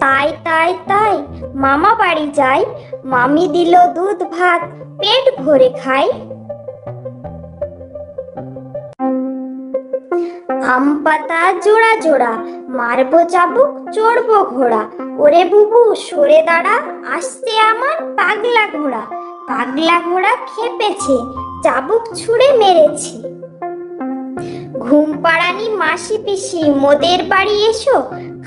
তাই তাই তাই, মামা বাড়ি যাই। মামি দিল দুধ, ভাত, পেট ভরে খাই। আম পাতা জোড়া জোড়া, মারবো চাবুক চড়বো ঘোড়া। ওরে বুবু, সরে দাঁড়া, আসছে আমার পাগলা ঘোড়া। পাগলা ঘোড়া খেপেছে চাবুক ছুঁড়ে মেরেছে। ঘুম পাড়ানি মাসি পিসি মোদের বাড়ি এসো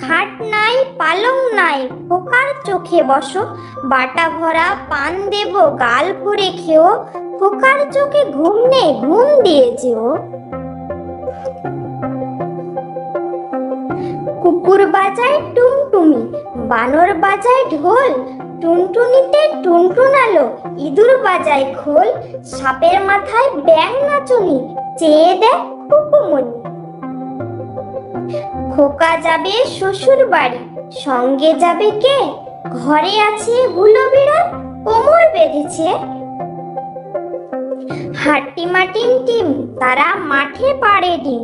খাট নাই, পালং নাই ফোকার চোখে বসো। বাটা ভরা পান দেব, গাল ভরে খেও। ফোকার চোখে ঘুম নেই, ঘুম দিয়েছে ও কুকুর বাজায় টুনটুনি, বানর বাজায় ঢোল। টুনটুনিতে টুনটুনালো ইঁদুর বাজায় খোল। সাপের মাথায় ব্যাং নাচুনি, চেয়ে দেয় কুকুমনি। যাবে শ্বশুর বাড়ি সঙ্গে যাবে কে? ঘরে আছে হুলো বিড়াল কোমর বেঁধেছে। হাট্টি মাটিন টিম, তারা মাঠে পাড়ে ডিম।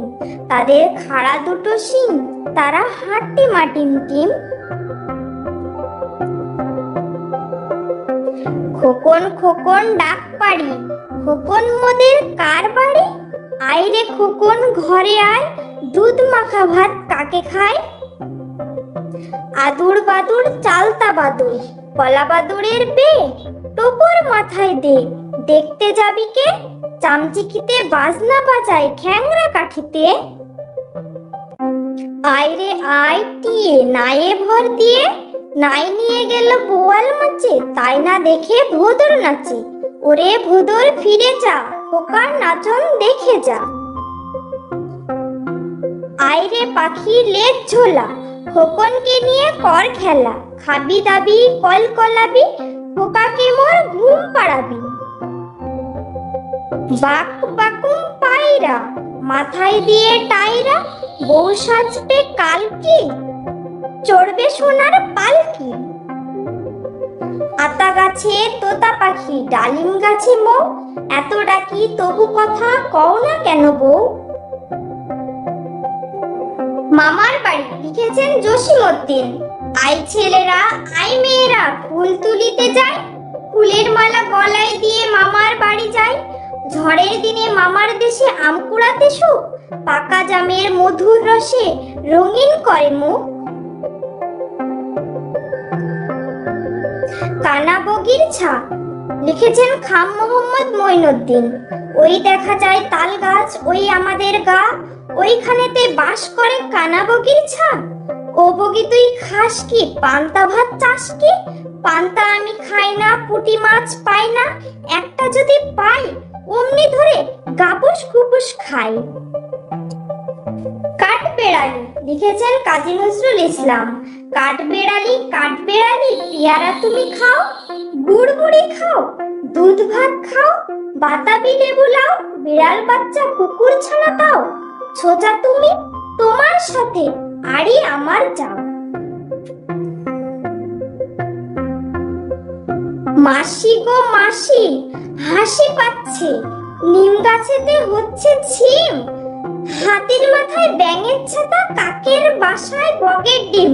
তাদের খাড়া দুটো শিং, তারা হাট্টি মাটিন টিম। খোকন খোকন ডাক পাড়ি, খোকন মোদের কার বাড়ি? আয় রে খোকন, ঘরে আয়, দুধ মাখা ভাত কাকে খায়? আদুর বাদুর, চালতা বাদুর, কলা বাদুরের বে টোপর মাথায় দে। দেখতে যাবি কে? চামচিকিতে বাজনা বাজায় খ্যাংরা কাঠিতে। আয়রে আয় টিয়ে, নায়ে ভর দিয়ে। নাই নিয়ে গেল বোয়াল মাছে, তাই না দেখে ভোদর নাচে। ওরে ভোদর, ফিরে যা। খোকার নাচন দেখে যা। আইরে পাখি লেজ ঝোলা, খোকনকে নিয়ে কর খেলা, খাবি দাবি, কল কলাবি, খোকাকে মোর ঘুম পাড়াবি। বাক বাকুম পায়রা, মাথায় দিয়ে টাইরা, বউ সাজবে কালকি, চড়বে সোনার পালকি। আতা গাছে তোতা পাখি, ডালিম গাছে মৌ এত ডাকি তবু কথা কও না কেন বউ? মামার বাড়ি লিখেছেন জসিমউদ্দিন। আই ছেলেরা, আই মেয়েরা, ফুল তুলিতে যায়, ফুলের মালা গলায় দিয়ে মামার বাড়ি যায়। ঝড়ের দিনে মামার দেশে আম কুড়াতে সুখ, পাকা জামের মধুর রসে রঙিন করে মুখ। কানা বগির ছা লিখেছেন খাম মোহাম্মদ মঈনুদ্দিন। ওই দেখা যায় তাল গাছ ওই আমাদের গা, ওইখানেতে বাস করে কানা বগির ছা ও বগি তুই খাস কি? পান্তা ভাত চাস কি? পান্তা আমি খাই না, পুঁটি মাছ পাই না, একটা যদি পাই, অমনি ধরে গাবুস কুপুস খাই। কাঠ বেড়ালি লিখেছেন কাজী নজরুল ইসলাম। কাঠ বেড়ালি কাঠ বেড়ালি পেয়ারা তুমি খাও গুড় গুড়ি খাও, দুধ ভাত খাও, বাতাবি লেবু লাও, বিড়াল বাচ্চা কুকুর ছানা দাও ছোজা তুমি তোমার সাথে, আড়ি আমার যাও। মাসি গো মাসি, হাসি পাচ্ছে, নিম গাছেতে হচ্ছে ছিম হাতির মাথায় ব্যাঙের ছাতা, কাকের বাসায় বগের ডিম।